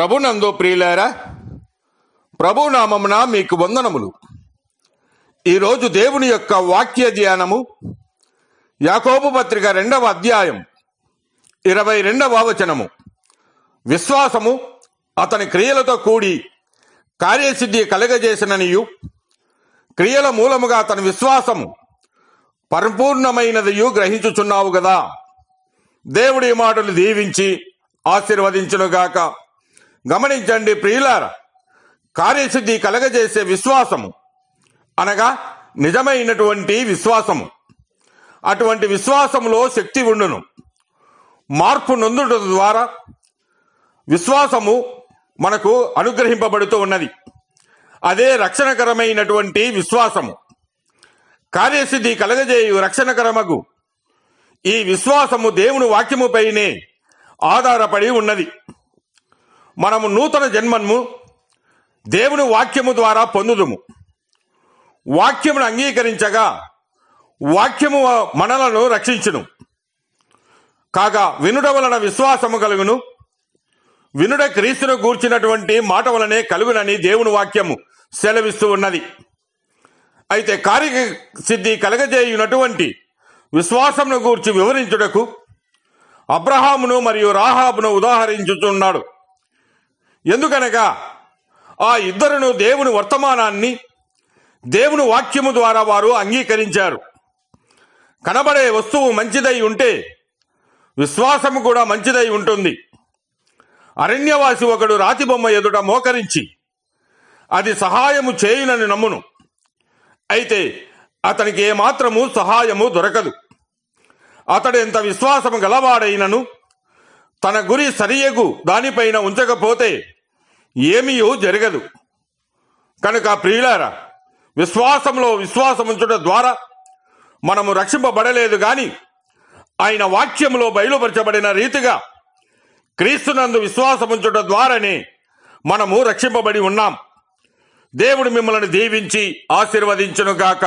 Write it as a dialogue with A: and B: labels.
A: ప్రభునందు ప్రియులారా ప్రభునామమున మీకు వందనములు. ఈరోజు దేవుని యొక్క వాక్య ధ్యానము యాకోబు పత్రిక రెండవ అధ్యాయం ఇరవై రెండవ వచనము. విశ్వాసము అతని క్రియలతో కూడి కార్యసిద్ధి కలగజేసిననియు క్రియల మూలముగా అతని విశ్వాసము పరిపూర్ణమైనదియు గ్రహించుచున్నావు కదా దేవుడి మాటలు దీవించి ఆశీర్వదించునుగాక. గమనించండి ప్రియులార కార్యశుద్ధి కలగజేసే విశ్వాసము అనగా నిజమైనటువంటి విశ్వాసము. అటువంటి విశ్వాసములో శక్తి ఉండును. మార్పు నొందుట ద్వారా విశ్వాసము మనకు అనుగ్రహింపబడుతూ ఉన్నది. అదే రక్షణకరమైనటువంటి విశ్వాసము. కార్యసిద్ధి కలగజేయు రక్షణకరమగు. ఈ విశ్వాసము దేవుని వాక్యముపైనే ఆధారపడి ఉన్నది. మనము నూతన జన్మము దేవుని వాక్యము ద్వారా పొందుదుము. వాక్యమును అంగీకరించగా వాక్యము మనలను రక్షించును. కాగా వినుడ వలన విశ్వాసము కలుగును. వినుడ క్రీస్తును గూర్చినటువంటి మాట వలనే కలుగునని దేవుని వాక్యము సెలవిస్తూ ఉన్నది. అయితే కార్య సిద్ధి కలగజేయునటువంటి విశ్వాసమును గూర్చి వివరించుటకు అబ్రహామును మరియు రాహాబును ఉదాహరించుచున్నాడు. ఎందుకనగా ఆ ఇద్దరును దేవుని వర్తమానాన్ని దేవుని వాక్యము ద్వారా వారు అంగీకరించారు. కనబడే వస్తువు మంచిదై ఉంటే విశ్వాసము కూడా మంచిదై ఉంటుంది. అరణ్యవాసి ఒకడు రాతి బొమ్మ ఎదుట మోకరించి అది సహాయము చేయునని నమ్మును. అయితే అతనికి ఏమాత్రము సహాయము దొరకదు. అతడెంత విశ్వాసము గలవాడైనను తన గురి సరియగు దానిపైన ఉంచకపోతే ఏమీయూ జరగదు. కనుక ప్రియులారా విశ్వాసంలో విశ్వాసముంచుట ద్వారా మనము రక్షింపబడలేదు గాని ఆయన వాక్యంలో బయలుపరచబడిన రీతిగా క్రీస్తునందు విశ్వాసముంచుట ద్వారానే మనము రక్షింపబడి ఉన్నాం. దేవుడు మిమ్మల్ని దీవించి ఆశీర్వదించునుగాక.